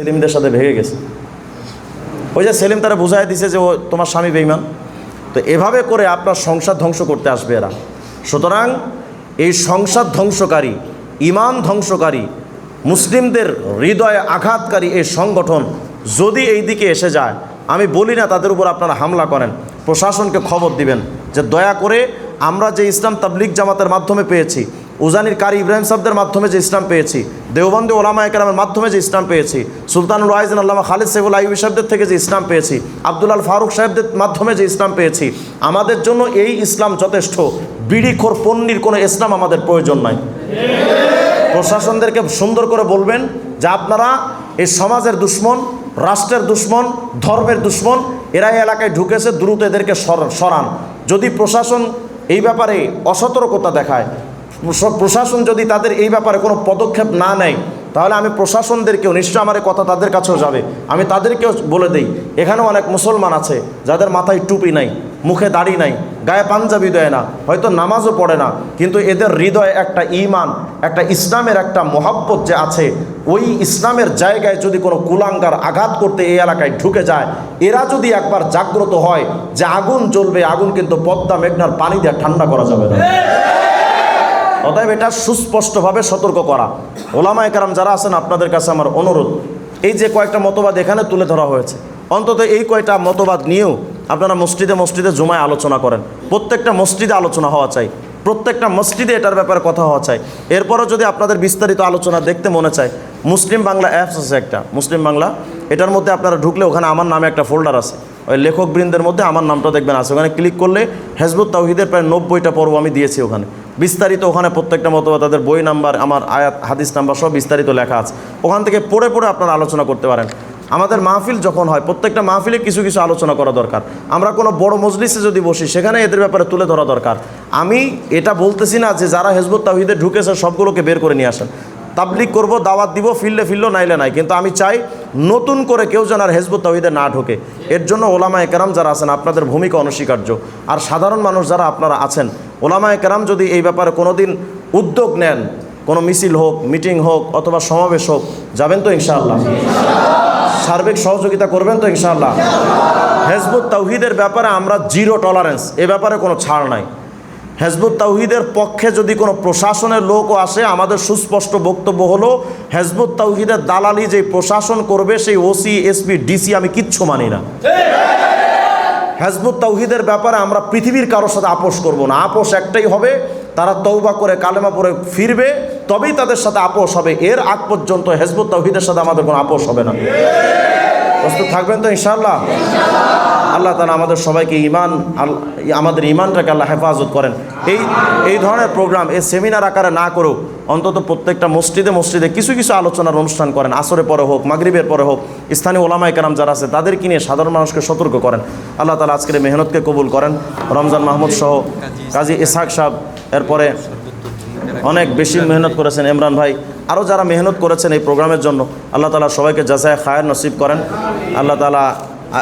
সেলিমদের সাথে ভেঙে গেছে। ওই যে সেলিম তারা বুঝাই দিছে যে ও তোমার স্বামী বেইমান তো এভাবে করে আপনার সংসার ধ্বংস করতে আসবে এরা। সুতরাং এই সংসার ধ্বংসকারী ইমান ধ্বংসকারী, মুসলিমদের হৃদয়ে আঘাতকারী এই সংগঠন যদি এই দিকে এসে যায়, আমি বলি না তাদের উপর আপনারা হামলা করেন, প্রশাসনকে খবর দিবেন, যে দয়া করে আমরা যে ইসলাম তাবলিক জামাতের মাধ্যমে পেয়েছি উজানির কারি ইব্রাহিম সাহেবদের মাধ্যমে যে ইসলাম পেয়েছি, দেওবন্দি ওলামা একরামের মাধ্যমে যে ইসলাম পেয়েছি সুলতানুল ওয়াইজিন আল্লামা খালিদ সেফুল আইবি সাহেবদের থেকে যে ইসলাম পেয়েছি, আব্দুল আল ফারুক সাহেবদের মাধ্যমে যে ইসলাম পেয়েছি, আমাদের জন্য এই ইসলাম যথেষ্ট। বিড়িখোর পণ্যির কোনো ইসলাম আমাদের প্রয়োজন নাই। প্রশাসনদেরকে সুন্দর করে বলবেন যে আপনারা এই সমাজের দুশ্মন, রাষ্ট্রের দুশ্মন, ধর্মের দুশ্মন এরা এলাকায় ঢুকেছে, দ্রুত এদেরকে সর- সরান। যদি প্রশাসন এই ব্যাপারে অসতর্কতা দেখায় প্রশাসন যদি তাদের এই ব্যাপারে কোনো পদক্ষেপ না নেয়, তাহলে আমি প্রশাসনদেরকেও নিশ্চয় আমার কথা তাদের কাছেও যাবে। আমি তাদেরকেও বলে দিই, এখানেও অনেক মুসলমান আছে, যাদের মাথায় টুপি নাই, মুখে দাড়ি নাই, গায়ে পাঞ্জাবি দেয় না, হয়তো নামাজও পড়ে না, কিন্তু এদের হৃদয়ে একটা ইমান একটা ইসলামের একটা মহাব্বত যে আছে, ওই ইসলামের জায়গায় যদি কোনো কুলাঙ্গার আঘাত করতে এই এলাকায় ঢুকে যায়, এরা যদি একবার জাগ্রত হয় যে আগুন জ্বলবে, আগুন কিন্তু পদ্মা মেঘনার পানি দিয়ে ঠান্ডা করা যাবে না। অতএব এটা সুস্পষ্টভাবে সতর্ক করা। ওলামা একরাম যারা আছেন, আপনাদের কাছে আমার অনুরোধ, এই যে কয়েকটা মতবাদ এখানে তুলে ধরা হয়েছে, অন্তত এই কয়টা মতবাদ নিয়েও আপনারা মসজিদে মসজিদে জুমায় আলোচনা করেন। প্রত্যেকটা মসজিদে আলোচনা হওয়া চাই, প্রত্যেকটা মসজিদে এটার ব্যাপারে কথা হওয়া চাই। এরপরও যদি আপনাদের বিস্তারিত আলোচনা দেখতে মনে চায়, মুসলিম বাংলা অ্যাপস আছে একটা, মুসলিম বাংলা, এটার মধ্যে আপনারা ঢুকলে ওখানে আমার নামে একটা ফোল্ডার আছে। ওই লেখকবৃন্দের মধ্যে আমার নামটা দেখবেন, আছে। ওখানে ক্লিক করলে হেজবুত তাওহিদের প্রায় নব্বইটা পর্ব আমি দিয়েছি ওখানে। বিস্তারিত ওখানে প্রত্যেকটা মতো তাদের বই নাম্বার, আমার আয়াত, হাদিস নাম্বার সব বিস্তারিত লেখা আছে। ওখান থেকে পড়ে পড়ে আপনারা আলোচনা করতে পারেন। আমাদের মাহফিল যখন হয়, প্রত্যেকটা মাহফিলে কিছু কিছু আলোচনা করা দরকার। আমরা কোনো বড় মজলিসে যদি বসি, সেখানে এদের ব্যাপারে তুলে ধরা দরকার। আমি এটা বলতেছি না যে যারা হেজবুত তাহিদে ঢুকেছে, সবগুলোকে বের করে নিয়ে আসেন। তাবলিক করব, দাওয়াত দিব, ফিরলে ফিরলো, নাইলে নাই। কিন্তু আমি চাই নতুন করে কেউ যেন আর হেজবুত তাহিদে না ঢোকে। এর জন্য ওলামা একরাম যারা আছেন, আপনাদের ভূমিকা অনস্বীকার্য। আর সাধারণ মানুষ যারা আপনারা আছেন ওলামা একরাম যদি এই ব্যাপারে কোনো দিন উদ্যোগ নেন, কোনো মিছিল হোক, মিটিং হোক, অথবা সমাবেশ হোক, যাবেন তো ইনশাআল্লাহ? সার্বিক সহযোগিতা করবেন তো ইনশাআল্লাহ? হেজবুত তাওহিদের ব্যাপারে আমরা জিরো টলারেন্স এ ব্যাপারে কোনো ছাড় নাই। হেজবুত তাওহিদের পক্ষে যদি কোনো প্রশাসনের লোকও আসে, আমাদের সুস্পষ্ট বক্তব্য হলো, হেজবুত তাওহিদের দালালি যে প্রশাসন করবে, সেই ওসি, এসপি, ডিসি আমি কিচ্ছু মানি না। হেজবুত তাওহিদের ব্যাপারে আমরা পৃথিবীর কারোর সাথে আপোষ করব না। আপোষ একটাই হবে, তারা তৌবা করে, কালেমা পরে ফিরবে, তবেই তাদের সাথে আপোষ হবে। এর আগ পর্যন্ত হেজবুত তাওহিদের সাথে আমাদের কোনো আপোষ হবে না। প্রস্তুত থাকবেন তো ইনশাআল্লাহ? আল্লাহ তালা আমাদের সবাইকে ইমান আমাদের ইমানটাকে আল্লাহ হেফাজত করেন। এই এই ধরনের প্রোগ্রাম এই সেমিনার আকারে না করেও অন্তত প্রত্যেকটা মসজিদে মসজিদে কিছু কিছু আলোচনার অনুষ্ঠান করেন আসরে পরে হোক, মাগরিবের পরে হোক, স্থানীয় ওলামাই কারাম যারা আছে, তাদেরকে নিয়ে সাধারণ মানুষকে সতর্ক করেন। আল্লাহ তালা আজকের মেহনতকে কবুল করেন। রমজান মাহমুদ সহ কাজী ইসাক সাহেব, এরপরে অনেক বেশি মেহনত করেছেন ইমরান ভাই। আরও যারা মেহনত করেছেন এই প্রোগ্রামের জন্য, আল্লাহ তালা সবাইকে যাচাই খায়ের নসিব করেন। আল্লাহ তালা